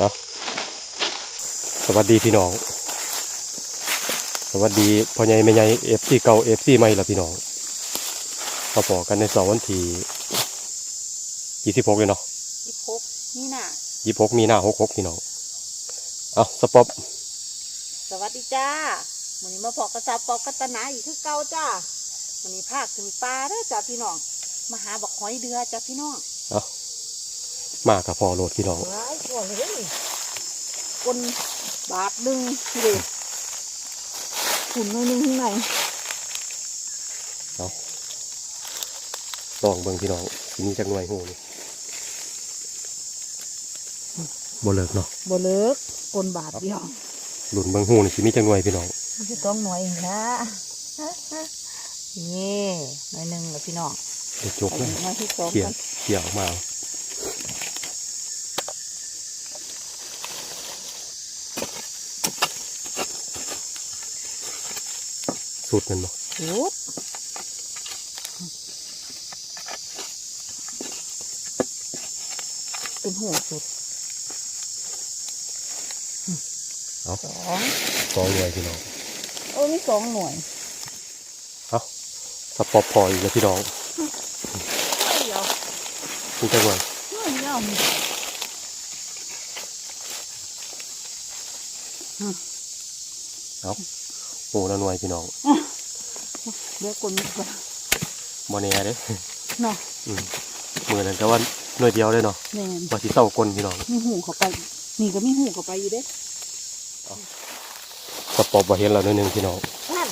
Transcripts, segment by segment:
เนาะสวัสดีพี่น้อง สวัสดีพ่อใหญ่แม่ใหญ่เอฟซีเก่าเอฟซีใหม่ละพี่น้องมาพอกันในสองวันที่ยี่สิบหกเลยเนาะยี่พกนี่น่ะยี่สิบหกมีหน้าหกหกพี่น้องเอาสป๊อปสวัสดีจ้าวันนี้มาพอกระซาปอกกัตนาอีกคือเก่าจ้าวันนี้ภาคถึงปลาเด้อจ้าพี่น้องมาหาบักหอยเดือจ้าพี่น้องเอา มากับพอโหลดพี่น้องว้ายก่อนเลยคนบาทหนึ่งนี่เลยขุนหน่อยหนึงข้างในลองเบิ่งพี่น้องทีนี้จักหน่วยหูนี่บ่เลิกเนาะบ่เลิกคนบาทเดียวหลุนเบิ่งหูนี่สิมีจักหน่วยพี่น้องมันจะต้องหน่อยเองนะนี่หน่อยหนึ่งแล้วพี่น้องเดี๋ยวจกไปเลยหน่อยที่สองเขี่ยกันเขี่ยออกมาเอา สุดมันเนาะโอ้เป็นหัวสุดเอาสองสองหน่วยพี่น้องโอ้มีสองหน่วยเอาสปอปพออีกแล้วพี่น้องเดียวมีจักหน่วยหน่วยเดียวมีเอา โอ้ละหน่วยพี่น้องเดี๋ยวคนมีก่อนบ่แน่เด้เนาะอืมมือนั้นก็ว่าหน่วยเดียวเลยเนาะแม่นว่าสิเศร้ากลพี่น้องมีหูเข้าไป นี่ก็มีหูเข้าไปอยู่เด้สปอปบ่เห็นแล้วหนิดนึงพี่น้องนั่น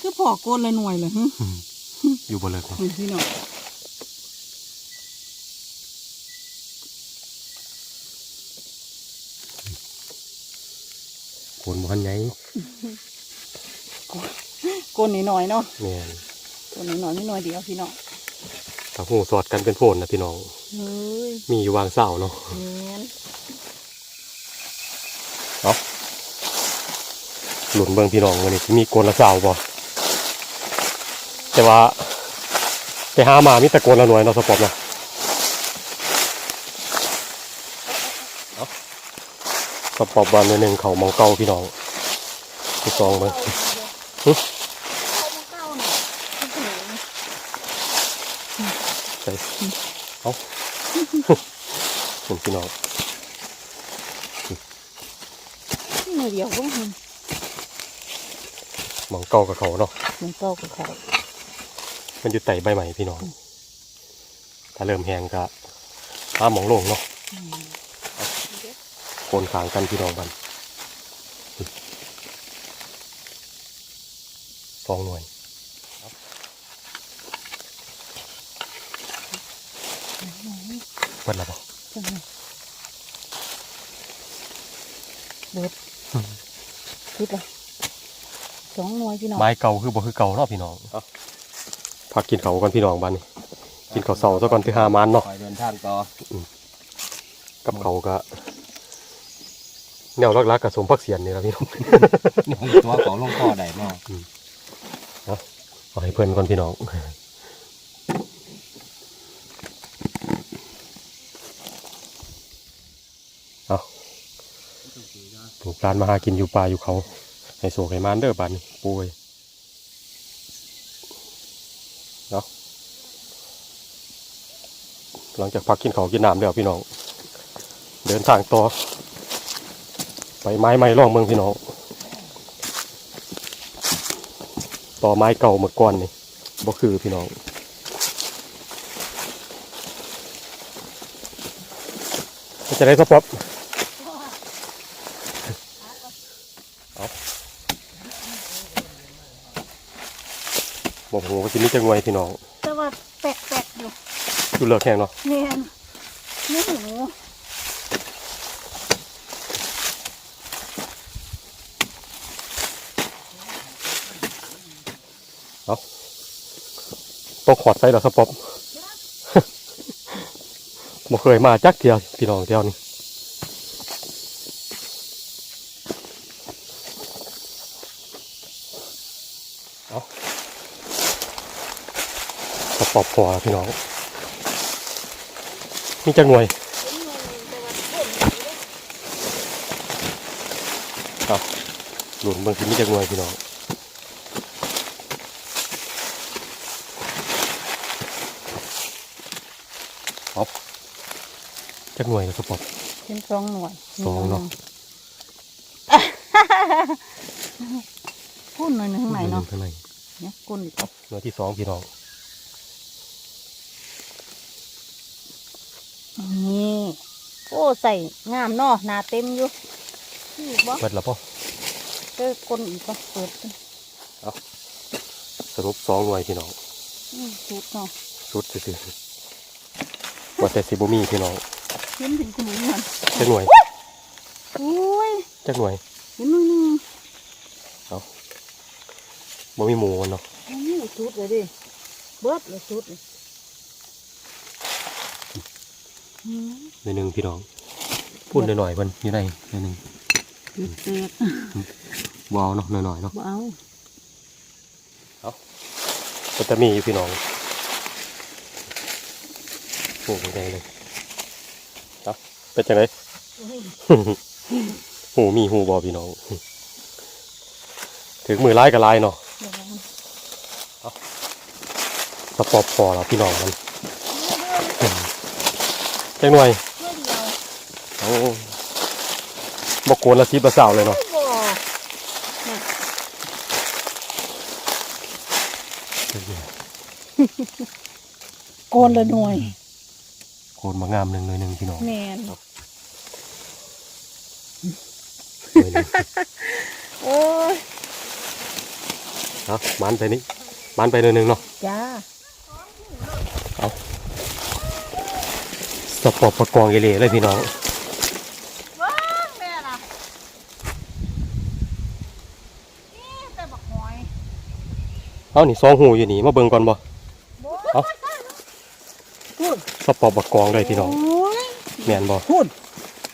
คือพอโกนเลยหน่วยเลยฮึอืมอยู่บ่เลิกเนาะคุณพี่น้อง คนบ่ทันไงโกนหน่อยเนาะแม่นโกนหน่อยๆไม่หน่อยเดียวพี่น้องถ้าหูสอดกันเป็นโพนนะพี่น้องมีวางเศร้าเนาะแม่นเอาหลุนเบิ่งพี่น้องวันนี้มีโกนละเศร้าบ่แต่ว่าไปหามามีแต่โกนละหน่วยเนาะสปอปเนาะเอา สปอปบานหน่วยหนึ่งเขามองเก่าพี่น้องที่สองเบิ่งหึเก้าเนี่ยโอ้โหใส่เอาเห็นพี่น้องนี่หน่อยเดียวก็เห็นมองเก่ากับเขาเนาะมันเก้ากับเขามันอยู่ไต่ใบใหม่พี่น้อง ถ้าเริ่มแห้งก็ห้ามหมองโลงเนาะอืมโค นขางกันพี่น้องบันสองหน่วยเปิดแล้วบ่เบิดคิดละสองหน่วยพี่น้องไม้เก่าคือบ่คือเก่าเนาะพี่น้องพักกินเขาก่อนพี่น้องบันนี่กินเขาเสาซะก่อนที่หามันเนาะเดินทางต่อกับเขาก็ แนวรักๆกับสมพักเสียนนี่ละพี่น้องนี่ผมตัวของหลวงพ่อได้เนาะเอาให้เพื่อนก่อนพี่น้องเอาถูกร้านมาหากินอยู่ป่าอยู่เขาให้โศกให้มานเด้อบานนี่ปุ้ยเนาะหลังจากพักกินเขาวกินน้ำแล้วพี่น้อง เดินทางต่อ ไปไม้ไม้ร่องเมืองพี่น้อง ต่อไม้เก่าเมื่อก่อนนี่บ่คือพี่น้องจะได้สปอปเอาบอกผมว่าจะมีจังไวพี่น้อง แต่ว่าแปลกๆอยู่ดูเลิกแห้งเนาะเนียนนี่หู ต้องขอดใส่แล้วสปอปบ่เคยมาจักเทียวพี่น้องเทียวนี่เอาสปอบพอพี่น้องมีจักหน่วยครับหลุนบิ่งสิมีจักหน่วยพี่น้องเอา จักหน่วยแล้วสปอบเป็นสองหน่วยสองเนาะพูดหน่อยหนึ่งข้างในเนาะข้างในเนี่ยก้นอีกหน่วยที่สองพี่น้องนี่โอ้ใส่งามเนาะหนาเต็มอยู่นี่อีกบ่เปิดแล้วป่ะเจอก้นอีกบ่เปิดสรุปสองหน่วยพี่น้องอืมสุดเนาะสุดซื่อๆว่าแต่สิบ่มีพี่น้อง เห็นถึงคุณมันจักหน่วยโอ้ยจักหน่วยเห็นมือหนึงบ่มีหมูมันเนาะโอ้ยสุดเลยดิเบิดเลยสุดเลยอืมหน่วยหนึ่งพี่น้องพูดหน่อยๆมันอยู่ในหน่วยหนึ่งเดือดเดือดวาวเนาะหน่อยๆเนาะบ่เอาก็จะมีอยู่พี่น้องโอ้โหใหญ่เลย เอาเป็นจังไงโอ้ยหูมีหูบอพี่น้อง ถึงมือไล่กับไล่เนาะเดี๋ยวมันสปอบพอแล้วพี่น้องมันจังหน่วยเพื่อเดียวโอ้บกวนละซีบะสาวเลยเนาะบ่โกนละหน่วยโค นมางามหนึ่งหน่วยหนึ่งพี่น้องแมนหน่วยหนึ่งโอ้ยเอามันไปนี่มันไปหน่วยหนึ่งเนาะจ้าสปอบประกองเอเล่เลยพี่น้องว้างแม่ล่ะนี่แต่บักหอยเอานี่สองหูอยู่นี่มาเบิ่งก่อนบ่เอ้าพูด สปอบประกองเลยพี่น้องโอ้ยแม่นบ่พูด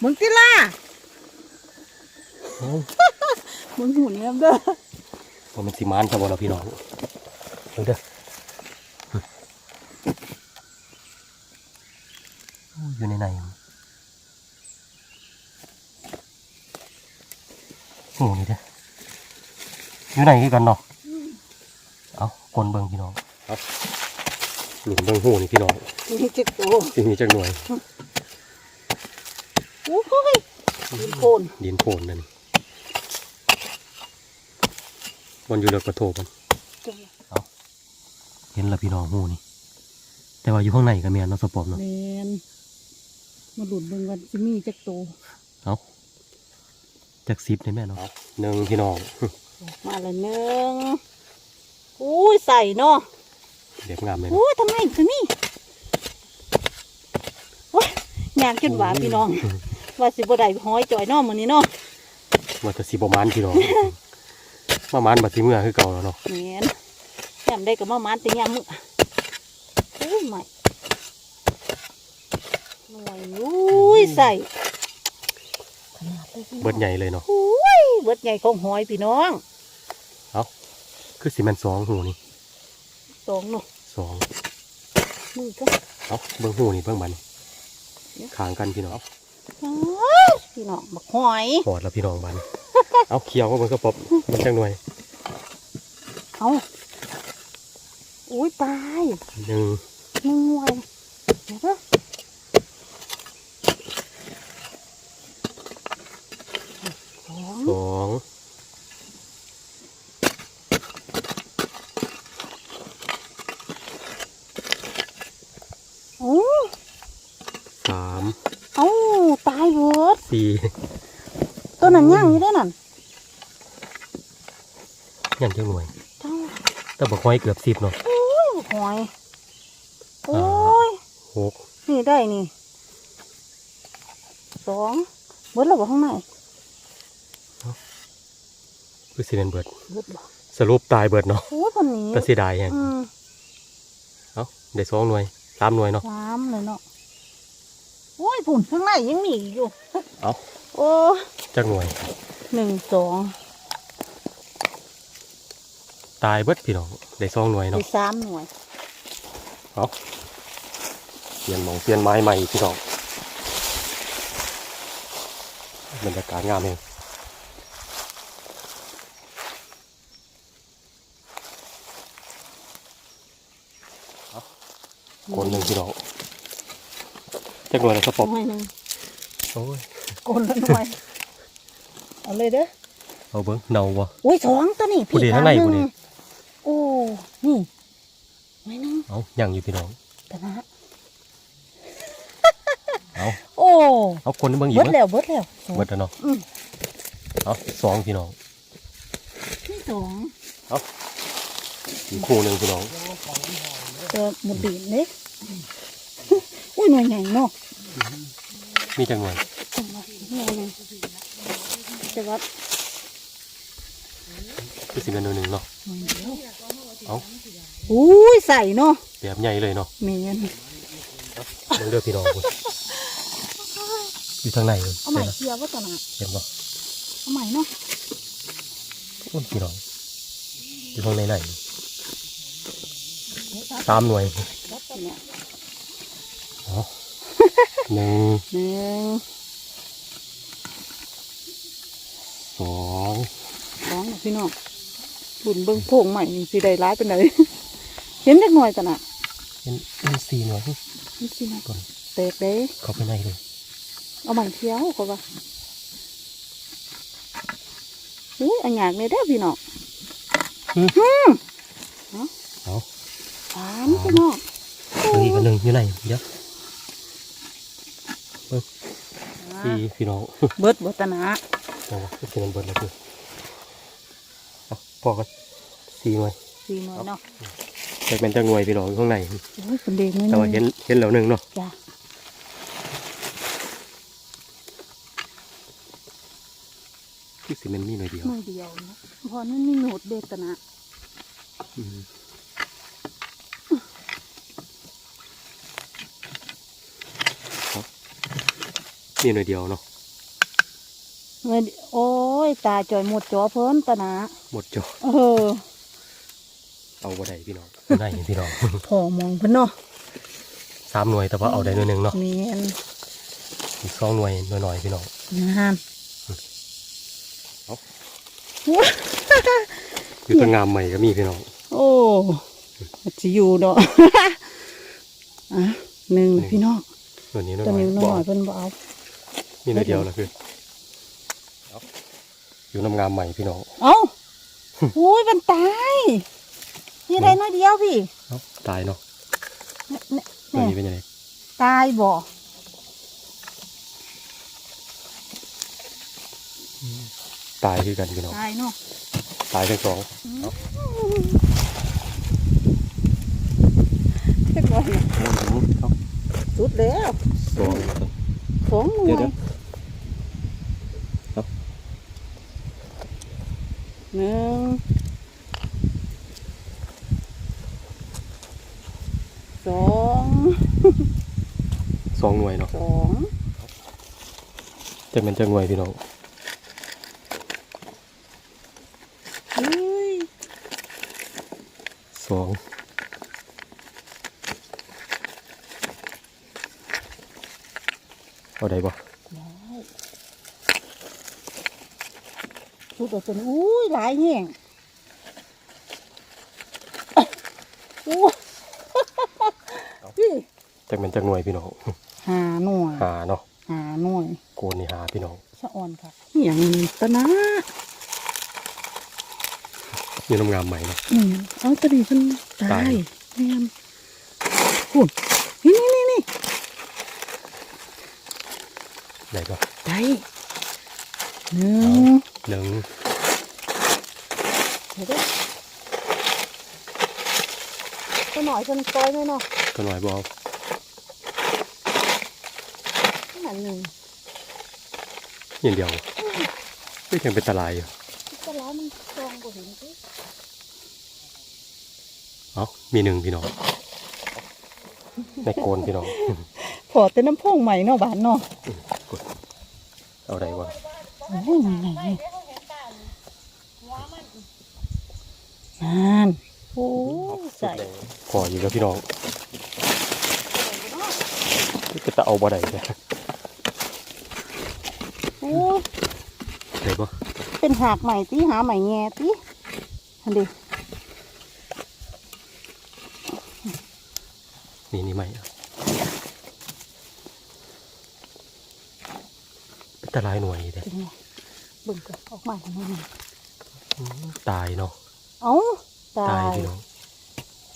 มึงติล่าเอ้ามึงหุ่นเนี้ยเด้อว่ามันสิมานซะบ่ล่ะพี่น้องเบิ่งเด้อโอ้ยอยู่ในในหูนี่เด้ออยู่ไหนคือกันเนาะเอาคนเบิ่งพี่น้องเอา หลุมเบิ่งหูนี่พี่น้องนี่จิกโตสิมีจักหน่วย โอ้ยดินโคนดินโผล่นั่นนี่มันอยู่เลือกกระโถมันเห็นและพี่น้องหูนี่ แต่ว่าอยู่ข้างในก็แม่นเนาะสปอมเนาะแมนมาหลุดเบิ่งวันจะมีจิกโตเอาจากซิปได้แม่เนาะหนึ่งพี่น้องมาละหนึ่งอุ้ยใส่เนาะ เด็กงามเลยเนาะอุ้ยทำไมถึงนี่โอ้ยยากจนหวาพี่น้อง ว่าสิบ่ได้หอยจ่อยเนาะมื้อนี้เนาะว่าจะสิบมานพี่น้อง มามานบัดสิเมื่อคือเก่าแล้วเนาะแม่นยามได้ก็มามานแต่ยามมื้อโอ้ยไม่หน่วยอุ้ยใส่ขนาดเลยพี่น้องเบิดใหญ่เลยเนาะอุ้ยเบิดใหญ่ของหอยพี่น้องคือสิแมันสองหูนี่ สองเนาะสองมือก็เอาเบิ่งหูนี่เบิ่งมันขางกันพี่น้องอ้าวพี่น้องบักหอยหอดแล้วพี่น้องบันเอาเคี้ยวก็มันก็ปอบมันจังหน่วยเอาอุ้ยตายหนึ่งหนึ่งหน่วยเดี๋ยวเด้อสอง สอง โอ้ สาม เอาตายเบิด สี่ ตัวนั้นย่างอยู่ได้อนั่น ยังจังหน่วยเจ้าแต่บอกไว้เกือบสิบเนาะโอ้ยหอยโอ้ยหกนี่ได้นี่สองเบิดแล้วบ่ข้างในคือสิเป็นเบิดเบิดบ่สรุปตายเบิดเนาะโอ้ยคนนี้แต่เสียดายแฮงอืมเอาได้สองหน่วยสามหน่วยเนาะสามเลยเนาะโอ้ยผุ่นข้างในยังมีอีกอยู่ เอาโอ้จักหน่วยหนึ่งสอง ตายเบิดพี่น้องได้สองหน่วยไปเนาะสามหน่วยเอาเปลี่ยนหมองเปลี่ยนไม้ใหม่พี่น้องบรรยากาศงามเองเอาคนหนึ่งพี่น้องจักหน่วยแล้วสปอปหน่อยหนึ่งโอ้ยโกนละหน่อยเอาเลยเด้อเอาเบิ้งเนาวะอุ้ยสองตัวนี่ผู้เดียวข้างในตมผู้เดียวโอ้ นี่หน่อยหนึงเอายังอยู่พี่น้องตะนะเอาโอ้เอาคนเบิ้งอีกเบิดมั้ยแล้วเบิดแล้วสองเบิดแล้วเนาะอืมเอาสองพี่น้องนี่สองอีกคู่หนึ่งพี่น้องตัวหมดดีเด้อุ้ยหน่วยใหญ่เนาะมีจังหน่วยหน่วยใหญ่แต่ว่าคือสิเป็นหน่วยหนึ่งเนาะหน่วย เดียวเอาอุ้ยใส่เนาะแบบใหญ่เลยเนาะเมียนเบิ่งเด้อพี่น้องคุณอยู่ทางในเลยเอาใหม่เห็นปะเชียร์ว่าตัวน่ะเห็นปะเอาใหม่เนาะโอ้ยพี่น้องอยู่ทางในไหนสามหน่วยรับตัวเนี่ยเอาหนึ่งหนึ่งสองสองน่ะพี่น้อง บุญเบิ้งโพงใหม่นี่สิได้ร้ายเป็นไรเห็นเล็กหน่อยตัวน่ะเป็นเป็นสี่หน่วยนี่สินะก่อนแตกเด้เข้าไปในเลยเอาใหม่เชียวเขาว่าอุ้ยอันอยากเนี่ยเด้อพี่น้องเอาสามพี่น้องเบิ่งอีกอันหนึ่งอยู่ไหนเดี๋ยวสี่พี่น้องเบิดบัตนะเอาวะคือสิมันเบิดแล้วคือ เอาพอกันสี่หน่วยสี่หน่วยเนาะแต่เป็นจังหน่วยพี่น้องอยู่ข้างในโอ้ยคนเด็กนี่แต่ว่าเห็นเห็นแล้วหนึ่งเนาะจ้ะคือสิมันมีหน่วยเดียวหน่วยเดียวนะเพอนั่นมีโหนดเด็กตนะอืมครับมีหน่วยเดียวเนาะหน่วย เดียวโอ้ยตาจ่อยหมดจอเพิ่นตนะหมดจอเออ เอาบ่ได้พี่น้องได้พี่น้องพอมองเพิ่นเนาะสามหน่วยแต่ว่าเอาได้หน่วยหนึ่งเนาะเมียนอีกสองหน่วยหน่อยๆพี่น้องงานเอาอุ๊ยอยู่ตรงงามใหม่ก็มีพี่น้องโอ้จะอยู่เนาะอะหนึ่งพี่น้องหน่วยนี้หน่ตัวอยนิ้วๆหบน่ออยเพิ่นบ่เอามีหน่วยเดียวแล้วคือเอา อยู่น้ำงามใหม่พี่น้อง เอ้าอุ้ยมันตายนี่ได้น้อยเดียวพี่เอาตายเนาะเนี่ยหน่วยเนี่ยนี้เป็นยังไงตายบ่ตายคือกันพี่น้อง ตายเนาะ ตายทั้งสองเรียบร้อยแล้วเอาสุดแล้วสองสองหน่วเดี๋ยวย เดี๋ยว ครับ หนึ่งสองสองหน่วยเนาะสองจะเป็นจังหน่วยพี่น้องเฮ้ยสองเอาได้ปะ ดแล้วจนอุ้ยหลายแห้งอู้พี่จะเป็นจังหน่วยพี่น้องหาหน่วยหาเนาะหาหน่วยโกนนี่หาพี่น้องสะอ่อนค่ะอหย่างนี้ตะนะอยู่น้ำงามใหม่เนาะอืมเอาตะดีเพิ่นตาตายยแม่นหุ่นนี่นี่นี่นี่ได้ปะได้หนึ่ง หนึ่งเดี๋ยวเด้อตัวหน่อยเพิ่นปล่อยไว้เนาะก็หน่อยบเอกนั่นหนึ่งอย่างเดียวไม่ยังเป็นตะลายอยู่ก็ร้านมันซองบ่เห็นสิเอามีหนึ่งพี่น้องในโกนพี่น้องขอแต่น้ำโพงใหม่เนาะบานเนาะเอาได้วะโอ้ยไหน นั่นโอ้ยใส่พออยู่แล้วพี่น้องก็จะเอาบ่ได้เลยโอ้ได้ปะเป็นหากใหม่ตีหาใหม่แง่ตีอันเดีนี่นี่ไหมเป็นตะลายหน่วยเด้เป็นไงเบิ่งกันออกมาทำไมนี่อืมตายเนาะ เอ้าตาตายยพี่น้อง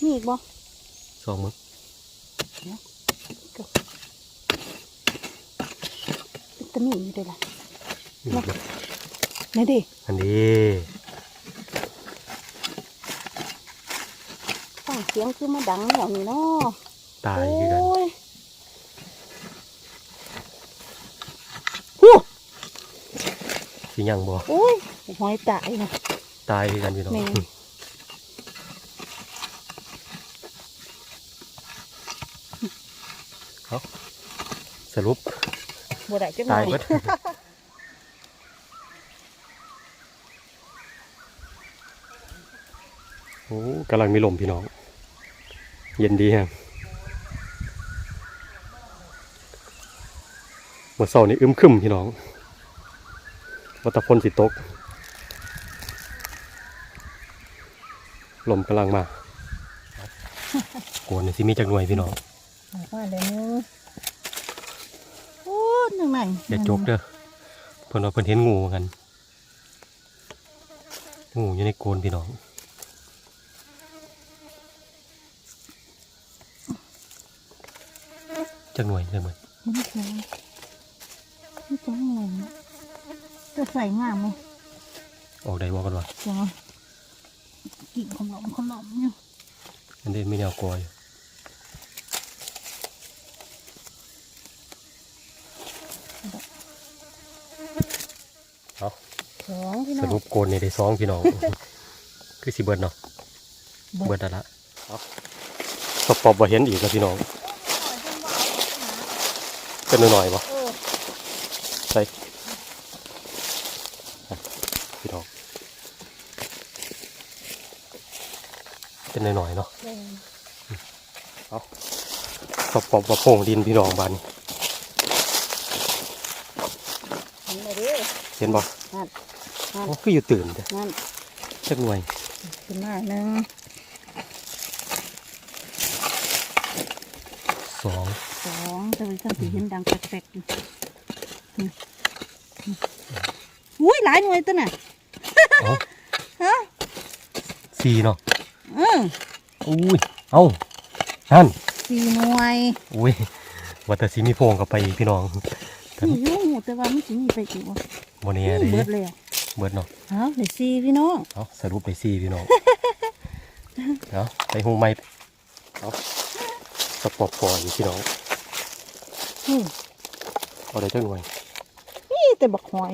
มีอีกบ่สองมึงเป็นตะหนี่อยู่เด้อล่ะ นี่มานี่ดิอันนี้ฟังเสียงคือมาดังอย่างนี้เนาะตายคือกันโอ้ยฮู้สิยังบ่โอ้ยหอยตายนะตายคือกันพี่น้องแม่ เอา สรุปบ่ได้จังหตาน่ยอยเบิดโอ้กำลังมีลมพี่น้อง เย็นดีฮะเมื่อเช้านี้อึมครึมพี่น้องวัตพลสิตก ลมกำลังมาโกนนี่สิมีจักหน่วยพี่น้องออกมาเลยนึงโอ้ยหนึ่งไหนอย่าจกเด้อเพิ่นว่าเพิ่นเห็นงูเหมือนกัน งูอยู่ในโกนพี่น้องจักหน่วยจักหน่วยมันสวยมันจังงงจะใส่งามไหมออกได้บ่กันวะจังกิ่งของหลอมของหลอมอยู่อันนี้มีแนวกอยเอา สองพี่น้ ส อง รุปโกนนี่ได้สองพี่น้อง คือสิเบิดเนาะเบิดแล้วละเอาสปอบบ่เห็นอีกแล้วพี่น้องเป็นหน่อยๆบ่เออใส่พี่น้องเป็นหน่อยๆเนาะแดงสปอบบ่โพงดินพี่น้องบานนี้เห็นไหมเด้อเห็นบ่นั่นนั่น โอ้คืออยู่ตื่นเด้อนั่นจักหน่วยขึ้นมาหนึ่งสองสองจะไปกันสีเห็นดังแปลกๆอยู่อืมอืมอุ้ยหลายหน่วยตัวน่ะเอ้าฮะสี่เนาะเอออุ้ยเอ้านั่นสี่หน่วยอุ้ยว่าแต่สิมีโพงกับไปอีกพี่น้อง นี่อยุ่งแต่ว่ามันจะมีไปกี่วะบ่แน่เบิเด้ดเลยอะ เบิดเนาะเอาเดี๋ยวสี่พี่น้องเอาสรุปไปสี่พี่น้องเอาไปหูไม้เอาสปอบฟอยพี่น้องอืมเอาได้จักหน่วยนี่แต่บักหอย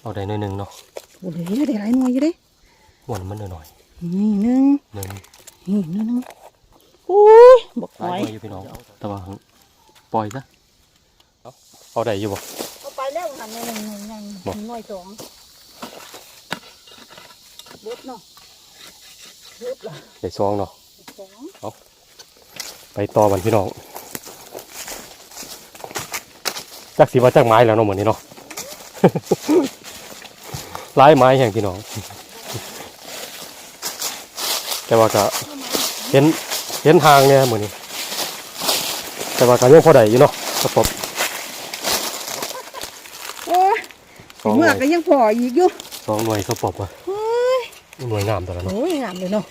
เอาได้หน่อยหนึงเนาะโอ้เดี๋ยวได้หลายหน่วยอยู่เด้หวนมันหน่อยนี่หนึ่งๆหนึ่งนี่หนึ่งอุ้ยบักหหลาอยยหน่วยอยู่พี่น้องแต่ว่าปล่อยซะเอาเอาได้อยู่บ่เอาไปแล้วหันหนึ่งหนึ่งหนึ่งบอกหน่วยสองเบิดเนาะเบิดละได้ซองเนาะสองไปต่อมันพี่น้องจักสีว่าจักไม้แล้วเนาะเหมือนนี้เนาะหลายไม้แห่งพี่น้อง แต่ว่าก็เห็นเห็นทางเนี่ยเหมือนนี้ แต่ว่าก็ยังพอได้อยู่เนาะสปอบโอ้ยสองหเมื่น่อวยก็ยังพออีกอยู่สองหน่วยสปอบว่ะเฮ้ย หน่วยงามตัวละเนาะโอ้ยงามเลยเนาะ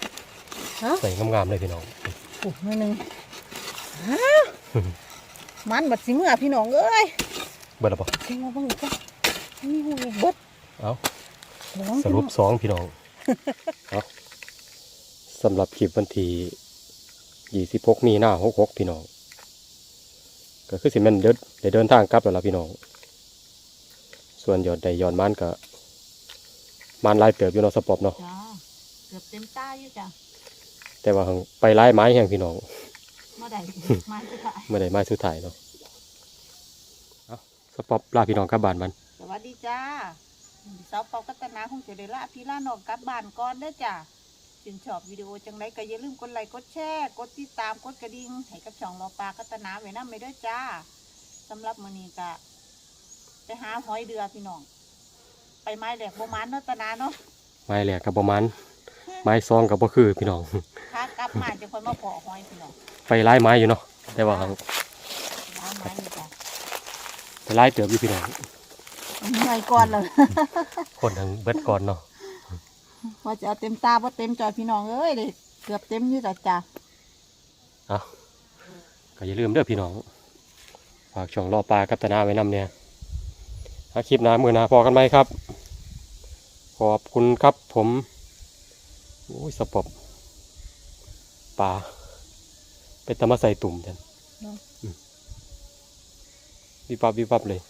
ฮะใส่งามๆเลยพี่น้องโอ้ยหน่วยหนึ่งอ้าวมันบัดสิเมื่อพี่น้องเอ้ยเบิดแล้วปะเสียงมาบ้างอีกจ้ะนี่หูเบิดเอาสองสรุปสองพี่น้องเอาสำหรับคลิปวันที่ยี่สิบหกมีหน้าหกหกพี่น้อง ก็คือสิแมันเดินได้เดินทางกลับแล้วล่ะพี่น้อง ส่วนยอดใดยอดมันก็ มันหลายเติบอยู่เนาะสปอบเนาะจ้าเกือบเต็มตาอยู่จ้ะแต่ว่าหั่งไปไล่ไม้แห่งพี่น้องเมื่อใดมาจะถ่ายไม่ได้ไม้สุดท้ายเนาะเอาสปอบลาพี่น้องกลับบ้านมันสวัสดีจ้าสาวเปากัตนาคงจะได้ละพี่ละน้องกลับบ้านก่อนเด้อจ้าชื่นชอบวิดีโอจังไรก็อย่าลืมกดไลค์กดแชร์กดติดตามกดกระดิ่งให้กับช่องรอปลากัตนาไว้นำไปด้วยจ้าสำหรับมื้อนี้ก็ไปหาหอยเดือพี่น้อง ไปไม้แหลกโบมานเนาะตานาเนาะไม้แหลกกับประมาณไม้ซองกับบ่คือพี่น้องพากลับมาจะคนมาเพาะหอยพี่น้องไปไล่ไม้อยู่เนาะแต่ว่าล้างไม้นี่จ้ะไปไล่เติบอยู่พี่น้องเหนื่อยก่อนเลยคนทั้งเบิดก่อนเนาะว่าจะเอาเต็มตาว่าเต็มจอพี่น้องเอ้ยเด็เกือบเต็มอยู่จ้ะจ้ะเอาก็อย่าลืมเด้อพี่น้องฝากช่องรอปลากับตนาไว้นำเนี่ย ถ้าคลิปหน้ามือหน้าพอกันไหมครับ ขอบคุณครับผมโอ้ยสปอบปลาเป็นตะมาใส่ตุ่มจันอืมวิบวับวิบวับเลย